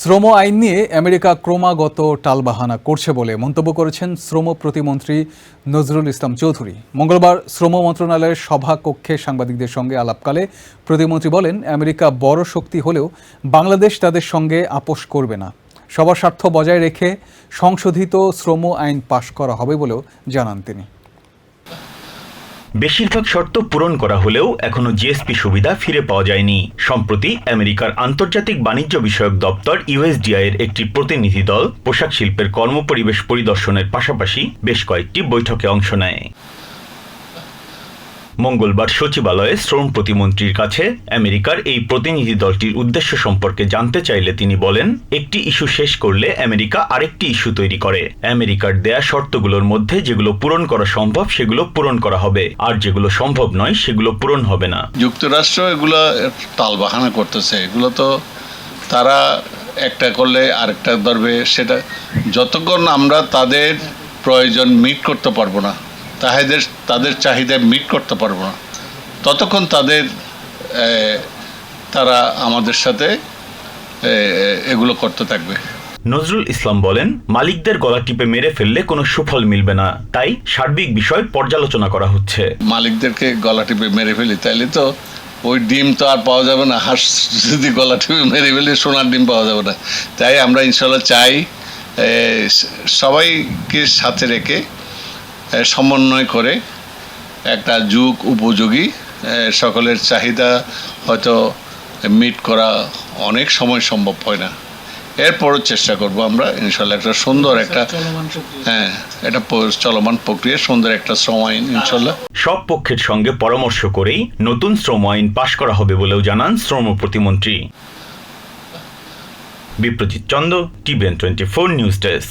শ্রম আইন নিয়ে আমেরিকা ক্রমাগত টালবাহানা করছে বলে মন্তব্য করেছেন শ্রম প্রতিমন্ত্রী নজরুল ইসলাম চৌধুরী। মঙ্গলবার শ্রম মন্ত্রণালয়ের সভা কক্ষে সাংবাদিকদের সঙ্গে আলাপকালে প্রতিমন্ত্রী বলেন, আমেরিকা বড় শক্তি হলেও বাংলাদেশ তাদের সঙ্গে আপোষ করবে না। সবার স্বার্থ বজায় রেখে সংশোধিত শ্রম আইন পাশ করা হবে বলেও জানান তিনি। বেশিরভাগ শর্ত পূরণ করা হলেও এখনও জিএসপি সুবিধা ফিরে পাওয়া যায়নি। সম্প্রতি আমেরিকার আন্তর্জাতিক বাণিজ্য বিষয়ক দপ্তর ইউএসডিআই এর একটি প্রতিনিধি দল পোশাক শিল্পের কর্মপরিবেশ পরিদর্শনের পাশাপাশি বেশ কয়েকটি বৈঠকে অংশ নেয়। মঙ্গলবার সচিবালয়ে শ্রম প্রতিমন্ত্রীর কাছে আমেরিকার এই প্রতিনিধি দলটির উদ্দেশ্য সম্পর্কে জানতে চাইলে তিনি বলেন, একটি ইস্যু শেষ করলে আমেরিকা আরেকটি ইস্যু তৈরি করে। আমেরিকার দেয়া শর্তগুলোর মধ্যে যেগুলো পূরণ করা সম্ভব, সেগুলো পূরণ করা হবে। আর যেগুলো সম্ভব নয়, সেগুলো পূরণ হবে না। যুক্তরাষ্ট্র এগুলো টালবাহানা করতেছে। এগুলো তো তারা একটা করলে আরেকটা ধরবে। সেটা যতক্ষণ আমরা তাদের প্রয়োজন মিট করতে পারব না তাদের তাদের চাহিদা মিট করতে পারব না। ততক্ষণ তাদের তারা আমাদের সাথে এগুলো করতে থাকবে। নজরুল ইসলাম বলেন মালিকদের গলা টিপে মেরে ফেললে কোনো সুফল মিলবে না। তাই সার্বিক বিষয় পর্যালোচনা করা হচ্ছে। মালিকদেরকে গলা টিপে মেরে ফেলি তাইলে তো ওই ডিম তো আর পাওয়া যাবে না। হাঁস যদি গলা টিপে মেরে ফেলে সোনার ডিম পাওয়া যাবে না। তাই আমরা ইনশাল্লাহ চাই সবাইকে সাথে রেখে সমন্বয় করে একটা যুগ উপযোগী সকলের চাহিদা হয়তো মিট করা অনেক সময় সম্ভব হয় না। এরপরও চেষ্টা করব আমরা ইনশাল্লাহ একটা সুন্দর একটা হ্যাঁ একটা চলমান প্রক্রিয়া সুন্দর একটা সময় ইনশাল্লাহ। সব পক্ষের সঙ্গে পরামর্শ করেই নতুন শ্রম আইন পাশ করা হবে বলেও জানান শ্রম প্রতিমন্ত্রী। Biprajit Chanda TVN twenty four news desk.